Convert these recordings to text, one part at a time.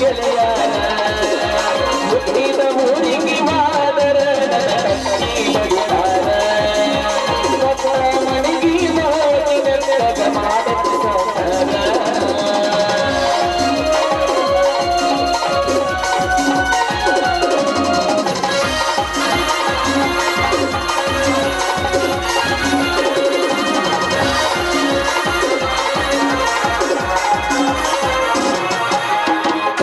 ನನ್ನ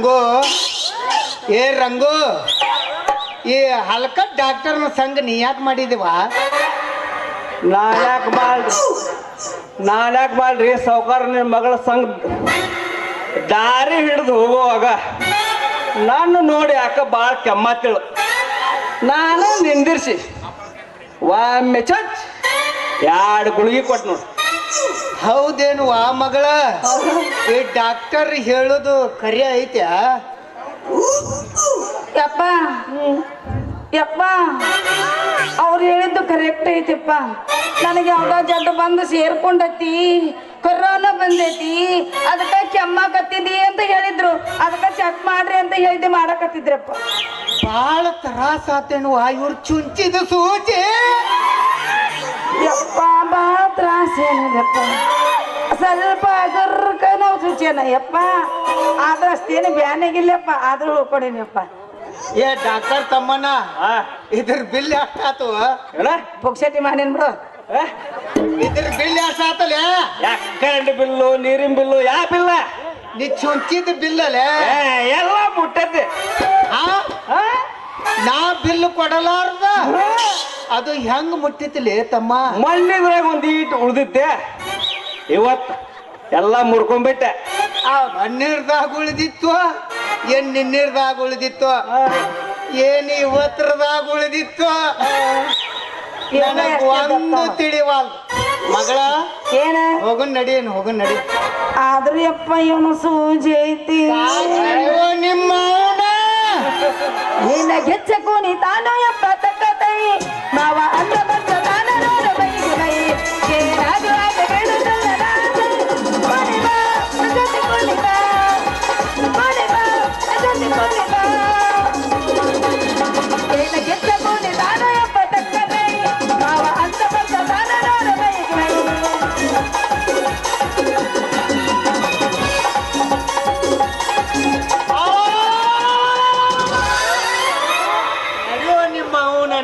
ರಂಗು. ಏ ರಂಗು, ಈ ಹಲ್ಕ ಡಾಕ್ಟರ್ನ ಸಂಘ ನೀ ಯಾಕೆ ಮಾಡಿದಿವ? ನಾಲ್ಕು ಬಾಳ್ರಿ ನಾಲ್ಕು ಬಾಳ್ರಿ ಸಾವುಕಾರ ನಿನ್ನ ಮಗಳ ಸಂಘ ದಾರಿ ಹಿಡಿದು ಹೋಗುವಾಗ ನಾನು ನೋಡಿ ಯಾಕ ಭಾಳ ಕೆಮ್ಮತ್ತಿಳು. ನಾನು ನಿಂದಿರ್ಸಿ. ಒಮ್ಮೆ ಚಚ್. ಎರಡು ಗುಳಿಗೆ ಕೊಟ್ಟು ನೋಡಿ. ಹೌದೇನು ಆ ಮಗಳ? ಈ ಡಾಕ್ಟರ್ ಹೇಳೋದು ಕರೆ ಐತ್ಯಾ? ಯಪ್ಪ. ಯಪ್ಪ. ಅವ್ರು ಹೇಳಿದ್ದು ಕರೆಕ್ಟ್ ಐತಿಪ್ಪ. ನನಗೆ ಯಾವ್ದೋ ಜಡ್ಡು ಬಂದು ಸೇರ್ಕೊಂಡತಿ. ಕೊರೋನಾ ಬಂದೈತಿ. ಅದಕ್ಕೆ ಕೆಮ್ಮಾಕತ್ತಿದಿ ಅಂತ ಹೇಳಿದ್ರು. ಅದಕ್ಕೆ ಚೆಕ್ ಮಾಡ್ರಿ ಅಂತ ಹೇಳಿದ್ದೆ ಮಾಡಕತ್ತಿದ್ರಪ್ಪ. ಬಾಳ ತ್ರಾಸ ಆತೇನು ಇವ್ರು ಚುಂಚಿದ ಸೂಚಿ. ಯಪ್ಪ ಏನಿಲ್ಲಪ್ಪ ಸ್ವಲ್ಪ ಗರ್ಕ ನಾವು ಶುಚಿಯನ ಯಪ್ಪ. ಆದ್ರೆ ಅಷ್ಟೇನು ಬ್ಯಾನಾಗಿಲ್ಲಪ್ಪ ಆದ್ರೂ ಹೋಗ್ಕೊಡಿನಪ್ಪ ಏ ಡಾಕ್ಟರ್ ತಮ್ಮನ ಆ, ಇದ್ರ ಬಿಲ್ ಎಷ್ಟಾತು ಪುಕ್ಸಟಿ ಮಾಡೇನ್ ಬಿಡು. ಆ? ಇದ್ರ ಬಿಲ್ ಎಷ್ಟಾತಲೆ ಯಾ ಕರೆಂಟ್ ಬಿಲ್ಲು ನೀರಿನ ಬಿಲ್ಲು ಯಾ ಬಿಲ್ಲ? ನೀ ಚುಂಚಿದ ಬಿಲ್ ಅಲೆ ಎಲ್ಲ ಮುಟ್ಟೈತಿ ಆ? ಆ? ನಾ ಬಿಲ್ ಕೊಡಲಾರ್ದ? ಅದು ಹೆಂಗ್ ಮುಟ್ಟಿತಿಲಿ ತಮ್ಮ? ಮಣ್ಣಿದ್ರಾಗ ಒಂದ್ ಈಟ್ ಉಳ್ದಿತ್ತೆ. ಇವತ್ತು ಎಲ್ಲ ಮುರ್ಕೊಂಡ್ಬಿಟ್ಟೆ ಮಣ್ಣಿರ್ದಾಗ ಉಳಿದಿತ್ತು ಏನ್ ನಿನ್ನಿರ್ದಾಗ ಉಳಿದಿತ್ತು ಏನ್ ಇವತ್ತರದಾಗ ಉಳಿದಿತ್ತು. ನನಗ್ ಒಂದು ತಿಳಿವಾಲ್. ಮಗಳ ಏನ? ಹೋಗನ್ ನಡಿ ಏನ್ ಹೋಗನ್ ನಡಿ. ಆದ್ರೂ ಯಪ್ಪ ಇವನು ಸೂಜಿ ಐತಿ. ನಿಮ್ಮ ಅವ್ನ. ನಿನ್ನ ಗೆಚ್ಚಕು ನೀ ತಾನು ಯಪ್ಪ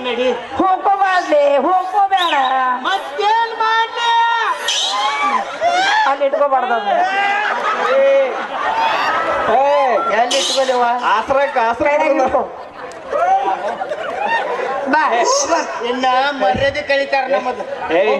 ನಡಿ. ಹೋಗ್ಕೋಬಾರ್ಲಿ ಹೋಗ್ಕೋಬೇಡ ಮತ್ತೇನ್ ಮಾಡ್ಲಿ ಅಲ್ಲಿ ಇಟ್ಕೋಬಾರ್ದು ಎಲ್ಲಿ ಇಟ್ಕೊಲಿವ ಆಸ್ರಕ್ ಆಸ್ರ ಬಾ. ಇನ್ನ ಮರ್ಯಾದೆ ಕಳಿತಾರ ನಮ್ಮದು. ನಡಿ.